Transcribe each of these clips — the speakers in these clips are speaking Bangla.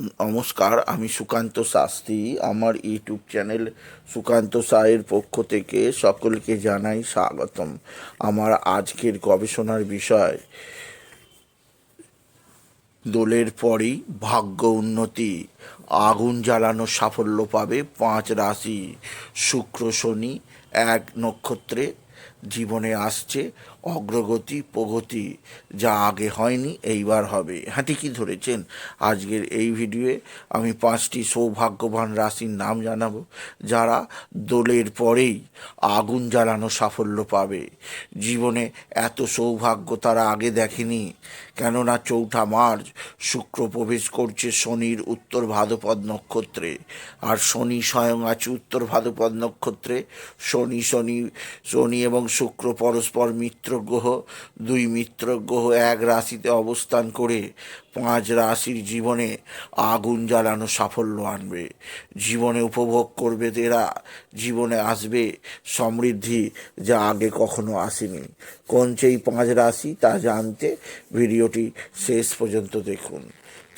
নমস্কার, আমি সুকান্ত শাস্ত্রী। আমার ইউটিউব চ্যানেল সুকান্ত সায়ের পক্ষ থেকে সকলকে জানাই স্বাগতম। আমার আজকের গবেষণার বিষয়, দোলের পরই ভাগ্য উন্নতি, আগুন জ্বালানো সাফল্য পাবে পাঁচ রাশি। শুক্র, শনি এক নক্ষত্রে জীবনে আসছে। অগ্রগতি, প্রগতি যা আগে হয়নি, এইবার হবে। হ্যাঁ ঠিকই ধরেছেন। আজকের এই ভিডিওয়ে আমি পাঁচটি সৌভাগ্যবান রাশির নাম জানাব, যারা দোলের পরেই আগুন জ্বালানো সাফল্য পাবে। জীবনে এত সৌভাগ্য তারা আগে দেখেনি, কেননা চৌঠা মার্চ শুক্র প্রবেশ করছে শনির উত্তর ভাদ্রপদ নক্ষত্রে। আর শনি স্বয়ং আছে উত্তর ভাদ্রপদ নক্ষত্রে। শনি শনি শনি এবং শুক্র পরস্পর মিত্র গ্রহ দুই মিত্র গ্রহ এক রাশিতে অবস্থান করে পাঁচ রাশির জীবনে আগুন জ্বালানো সাফল্য আনবে। জীবনে উপভোগ করবে এরা জীবনে আসবে সমৃদ্ধি যা আগে কখনো আসেনি। কোন সেই পাঁচ রাশি তা জানতে ভিডিওটি শেষ পর্যন্ত দেখুন।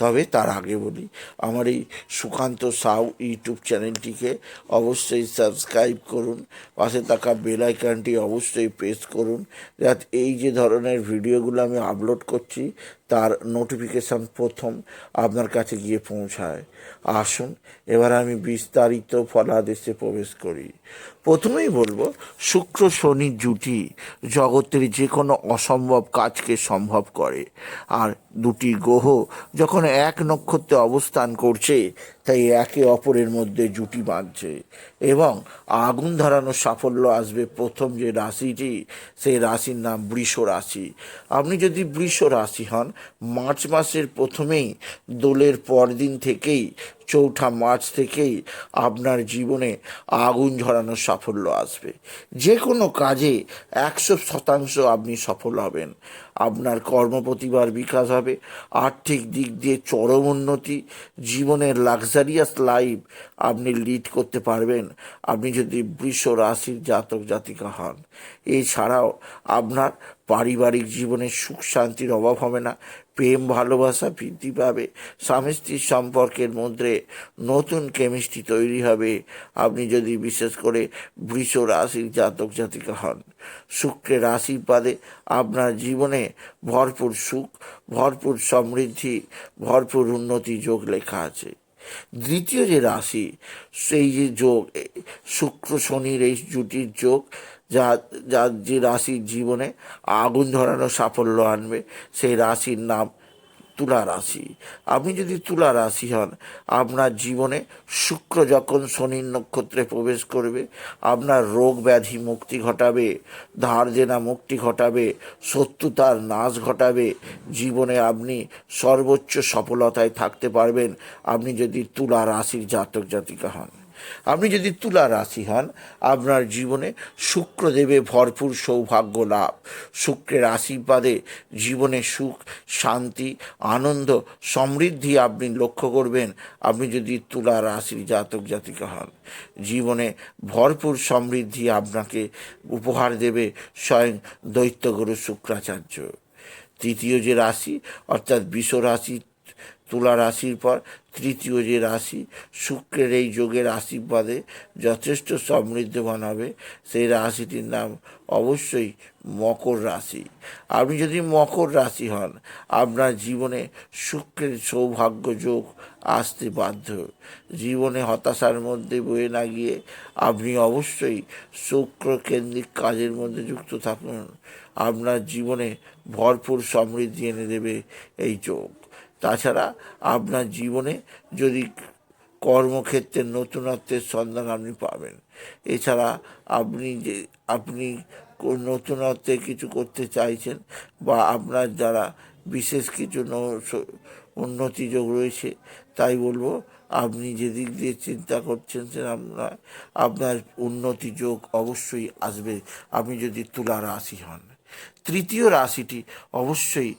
তবে তার আগে বলি, আমার এই সুকান্ত সাউ ইউটিউব চ্যানেলটিকে অবশ্যই সাবস্ক্রাইব করুন, পাশে থাকা বেল আইকনটি অবশ্যই প্রেস করুন, যাতে এই যে ধরনের ভিডিওগুলো আমি আপলোড করছি, তার নোটিফিকেশান প্রথম আপনার কাছে গিয়ে পৌঁছায়। আসুন, এবার আমি বিস্তারিত ফলাদেশে প্রবেশ করি। প্রথমেই বলব, শুক্র শনি জুটি জগতের যে কোনো অসম্ভব কাজকে সম্ভব করে। আর দুটি গ্রহ যখন এক নক্ষত্রে অবস্থান করছে, তাই একে অপরের মধ্যে জুটি বাঁধছে এবং আগুন ধরানোর সাফল্য আসবে প্রথম যে রাশিটি, সেই রাশির নাম বৃষ রাশি। আপনি যদি বৃষ রাশি হন, মার্চ মাসের প্রথমেই দোলের পরদিন থেকেই, চৌঠা মার্চ থেকেই আপনার জীবনে আগুন ঝরানোর সাফল্য আসবে। যে কোনো কাজে একশো শতাংশ আপনি সফল হবেন। আপনার কর্মপ্রতিভার বিকাশ হবে, আর্থিক দিক দিয়ে চরম উন্নতি, জীবনের লাক্সারিয়াস লাইফ আপনি লিড করতে পারবেন। আপনি যদি বৃষ রাশির জাতক জাতিকা হন, এছাড়াও আপনার পারিবারিক জীবনে সুখ শান্তির অভাব হবে না। প্রেম, ভালোবাসা বৃদ্ধি পাবে। স্বামী স্ত্রীর সম্পর্কের মধ্যে নতুন কেমিস্ট্রি তৈরি হবে। আপনি যদি বিশেষ করে বৃষ রাশির জাতক জাতিকা হন, শুক্রের আশীর্বাদে আপনার জীবনে ভরপুর সুখ, ভরপুর সমৃদ্ধি, ভরপুর উন্নতি যোগ লেখা আছে। দ্বিতীয় যে রাশি, সেই যে যোগ শুক্র শনির এই জুটির যোগ যা যা যে রাশির জীবনে আগুন ধরানো সাফল্য আনবে, সেই রাশির নাম তুলা রাশি। আপনি যদি তুলা রাশি হন, আপনার জীবনে শুক্র যখন শনির নক্ষত্রে প্রবেশ করবে, আপনার রোগ ব্যাধি মুক্তি ঘটাবে ধার দেনা মুক্তি ঘটাবে, শত্রুতার নাশ ঘটাবে, জীবনে আপনি সর্বোচ্চ সফলতায় থাকতে পারবেন। আপনি যদি তুলা রাশির জাতক জাতিকা হন। আপনি যদি তুলা রাশি হন, আপনার জীবনে শুক্রদেবে ভরপুর সৌভাগ্য লাভ। শুক্রের আশীর্বাদে জীবনে সুখ, শান্তি, আনন্দ, সমৃদ্ধি আপনি লক্ষ্য করবেন। আপনি যদি তুলা রাশির জাতক জাতিকা হন, জীবনে ভরপুর সমৃদ্ধি আপনাকে উপহার দেবে স্বয়ং দৈত্যগুরু শুক্রাচার্য। তৃতীয় যে রাশি, অর্থাৎ বিষ রাশি তুলা রাশির পর তৃতীয় যে রাশি, শুক্রের এই যোগের আশীর্বাদে যথেষ্ট সমৃদ্ধবান হবে। সেই রাশিটির নাম অবশ্যই মকর রাশি। আপনি যদি মকর রাশি হন, আপনার জীবনে শুক্রের সৌভাগ্য যোগ আসতে বাধ্য। জীবনে হতাশার মধ্যে বয়ে না গিয়ে আপনি অবশ্যই শুক্র কেন্দ্রিক কাজের মধ্যে যুক্ত থাকুন। আপনার জীবনে ভরপুর সমৃদ্ধি এনে দেবে এই যোগ। তাছাড়া আপনার জীবনে যদি কর্মক্ষেত্রে নতুনত্বের সন্ধান আপনি পাবেন। এছাড়া আপনি যে, আপনি নতুনত্বে কিছু করতে চাইছেন বা আপনার দ্বারা বিশেষ কিছু উন্নতি যোগ রয়েছে, তাই বলব আপনি যেদিক দিয়ে চিন্তা করছেন সে আপনার আপনার উন্নতি যোগ অবশ্যই আসবে। আপনি যদি তুলা রাশি হন। তৃতীয় রাশিটি অবশ্যই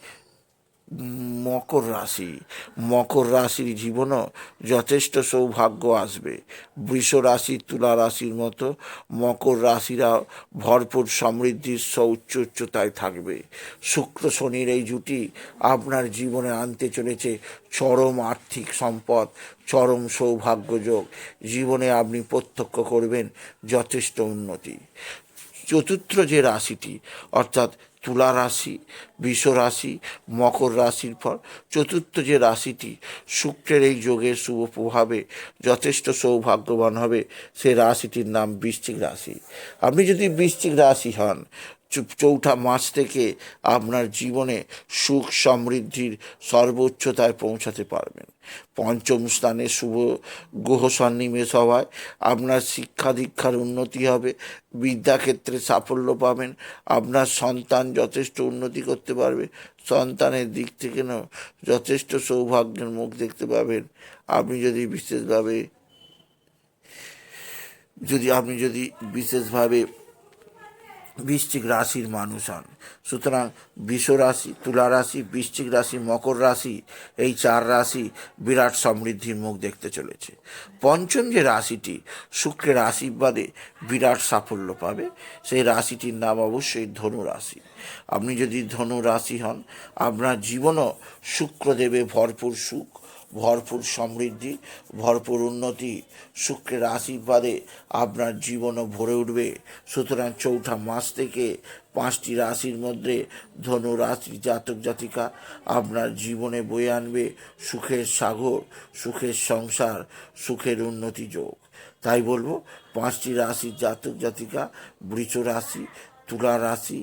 মকর রাশি। মকর রাশির জীবনও যথেষ্ট সৌভাগ্য আসবে। বৃষ রাশি, তুলা রাশির মতো মকর রাশিরা ভরপুর সমৃদ্ধির সৌচ্চ উচ্চতায় থাকবে। শুক্র শনির এই জুটি আপনার জীবনে আনতে চলেছে চরম আর্থিক সম্পদ, চরম সৌভাগ্যযোগ জীবনে আপনি প্রত্যক্ষ করবেন যথেষ্ট উন্নতি। চতুর্থ যে রাশিটি, অর্থাৎ তুলা রাশি, বিষ রাশি, মকর রাশির পর চতুর্থ যে রাশিটি, শুক্রের এই যোগের শুভ প্রভাবে যথেষ্ট সৌভাগ্যবান হবে, সে রাশিটির নাম বৃশ্চিক রাশি। আপনি যদি বৃশ্চিক রাশি হন চৌঠা মাস থেকে আপনার জীবনে সুখ সমৃদ্ধির সর্বোচ্চতায় পৌঁছাতে পারবেন। পঞ্চম স্থানে শুভ গ্রহ সন্নিবেশ হওয়ায় আপনার শিক্ষা দীক্ষার উন্নতি হবে, বিদ্যাক্ষেত্রে সাফল্য পাবেন, আপনার সন্তান যথেষ্ট উন্নতি করতে পারবে, সন্তানের দিক থেকে না যথেষ্ট সৌভাগ্যের মুখ দেখতে পাবেন। আপনি যদি বিশেষভাবে, যদি আপনি যদি বিশেষভাবে বৃশ্চিক রাশির মানুষ হন। সুতরাং বৃষ রাশি, তুলা রাশি, বৃশ্চিক রাশি, মকর রাশি, এই চার রাশি বিরাট সমৃদ্ধির মুখ দেখতে চলেছে। পঞ্চম যে রাশিটি, শুক্রের আশীর্বাদে বিরাট সাফল্য পাবে, সেই রাশিটির নাম অবশ্যই ধনু রাশি। আপনি যদি ধনু রাশি হন, আপনার জীবনও শুক্রদেবে ভরপুর সুখ। ভরপুর সমৃদ্ধি, ভরপুর উন্নতি, শুক্রের আশীর্বাদে আপনার জীবনও ভরে উঠবে। সুতরাং চৌঠা মাস থেকে পাঁচটি রাশির মধ্যে ধনু রাশির জাতক জাতিকা আপনার জীবনে বয়ে আনবে সুখের সাগর, সুখের সংসার, সুখের উন্নতি যোগ। তাই বলব, পাঁচটি রাশির জাতক জাতিকা বৃষ রাশি, তুলা রাশি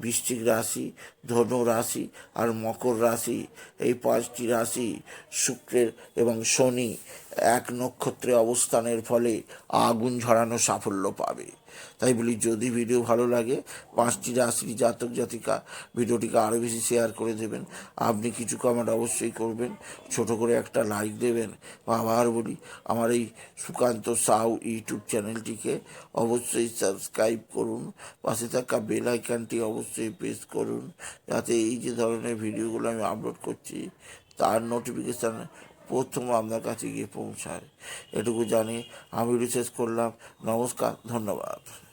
বৃশ্চিক রাশি, ধনু রাশি আর মকর রাশি। এই পাঁচটি রাশি শুক্রের এবং শনি এক নক্ষত্রে অবস্থানের ফলে আগুন ঝরানো সাফল্য পাবে। তাই বলি, যদি ভিডিও ভালো লাগে, পাঁচটি রাশির জাতক জাতিকা ভিডিওটিকে আরও বেশি শেয়ার করে দেবেন। আপনি কিছু কমেন্ট অবশ্যই করবেন, ছোট করে একটা লাইক দেবেন। বা আবার বলি, আমার এই সুকান্ত সাউ ইউটিউব চ্যানেলটিকে অবশ্যই সাবস্ক্রাইব করুন। পাশে থাকা বেল আইকনটি অবশ্যই প্রেস করুন, যাতে এই যে ধরনের ভিডিওগুলো আমি আপলোড করছি, তার নোটিফিকেশান প্রথম আপনার কাছে গিয়ে পৌঁছায়। এটুকু জানি আমি রিসার্চ করলাম। নমস্কার ধন্যবাদ।